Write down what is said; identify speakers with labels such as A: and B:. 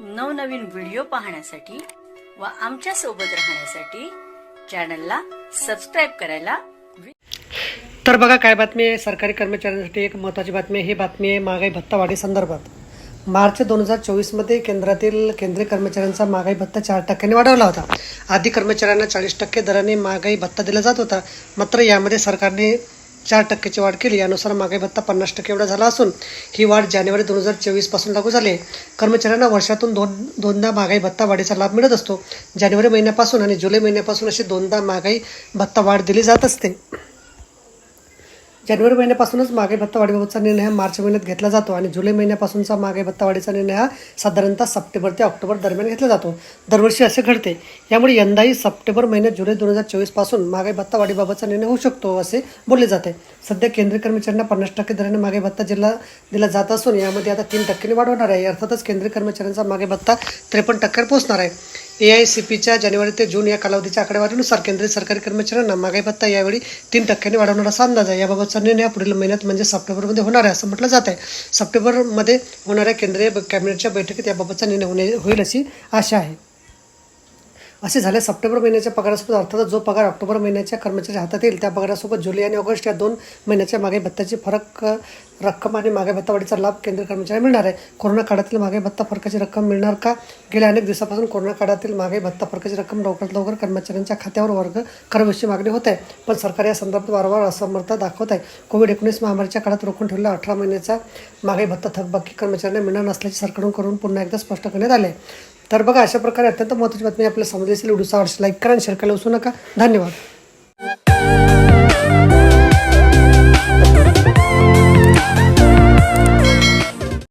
A: नवनवीन व्हिडिओ पाहण्यासाठी व आमच्यासोबत राहण्यासाठी चॅनलला सबस्क्राईब करायला
B: तर बघा काय बातमी आहे. सरकारी कर्मचाऱ्यांसाठी एक महत्त्वाची बातमी आहे. ही बातमी आहे महागाई भत्ता वाढी संदर्भात. मार्च दोन हजार चोवीसमध्ये केंद्रातील केंद्रीय कर्मचाऱ्यांचा महागाई भत्ता चार टक्क्याने वाढवला होता. आधी कर्मचाऱ्यांना चाळीस टक्के दराने महागाई भत्ता दिला जात होता. मात्र यामध्ये सरकारने चार टक्क्याची वाढ केली. यानुसार महागाई भत्ता पन्नास टक्के एवढा झाला असून ही वाढ जानेवारी दोन हजार चोवीसपासून लागू झाली कर्मचाऱ्यांना वर्षातून दोन दोनदा महागाई भत्ता वाढीचा लाभ मिळत असतो. जानेवारी महिन्यापासून आणि जुलै महिन्यापासून अशी दोनदा महागाई भत्ता वाढ दिली जात असते. जानेवारी महिन्यापासूनच मागे भत्तावाढीबाबतचा निर्णय हा मार्च महिन्यात घेतला जातो आणि जुलै महिन्यापासूनचा मागे भत्ता वाढीचा निर्णय हा साधारणतः सप्टेंबर ते ऑक्टोबर दरम्यान घेतला जातो. दरवर्षी असे घडते. यामुळे यंदाही सप्टेंबर महिन्यात जुलै दोन हजार चोवीसपासून मागे भत्तावाढीबाबतचा निर्णय होऊ शकतो असे बोलले जाते. सध्या केंद्रीय कर्मचाऱ्यांना पन्नास टक्के दराने मागे भत्ता जिल्हा दिला जात असून यामध्ये आता तीन टक्क्यांनी वाढवणार आहे. अर्थातच केंद्रीय कर्मचाऱ्यांचा मागे भत्ता त्रेपन्न टक्क्यावर पोहोचणार आहे. ए आय सी पीच्या जानेवारी ते जून या कालावधीच्या आकडेवारीनुसार केंद्रीय सरकारी कर्मचाऱ्यांना महागाई भत्ता यावेळी तीन टक्क्यांनी वाढवणार असा अंदाज आहे. याबाबतचा निर्णय पुढील महिन्यात म्हणजे सप्टेंबरमध्ये होणार आहे असं म्हटलं जात आहे. सप्टेंबरमध्ये होणाऱ्या केंद्रीय कॅबिनेटच्या बैठकीत याबाबतचा निर्णय होणे होईल अशी आशा आहे. असे झाले. सप्टेंबर महिन्याच्या पगारासोबत अर्थात जो पगार ऑक्टोबर महिन्याच्या कर्मचाऱ्याच्या हातात येईल त्या पगारासोबत जुलै आणि ऑगस्ट या दोन महिन्याच्या मागे भत्त्याची फरक रक्कम आणि मागे भत्ता वाढीचा लाभ केंद्र कर्मचारी मिळणार आहे. कोरोना काळातील मागे भत्ता फरकाची रक्कम मिळणार का? गेल्या अनेक दिवसापासून कोरोना काळातील मागे भत्ता फरकाची रक्कम लवकरात लवकर कर्मचाऱ्यांच्या खात्यावर वर्ग करावीची मागणी होत आहे. पण सरकार या संदर्भात वारंवार असमर्थता दाखवत आहे. कोविड एकोणीस महामारीच्या काळात रोखून ठेवलेला अठरा महिन्याचा मागे भत्ता थकबाकी कर्मचाऱ्यांना मिळणार नसल्याचे सरकारकडून करून पुन्हा एकदा स्पष्ट करण्यात आले. तर बघा अशा प्रकारे अत्यंत महत्त्वाची बातमी आपल्याला समजली असेल व्हिडिओचा आवडस लाईक करा आणि शेअर करायला विसरू नका. धन्यवाद.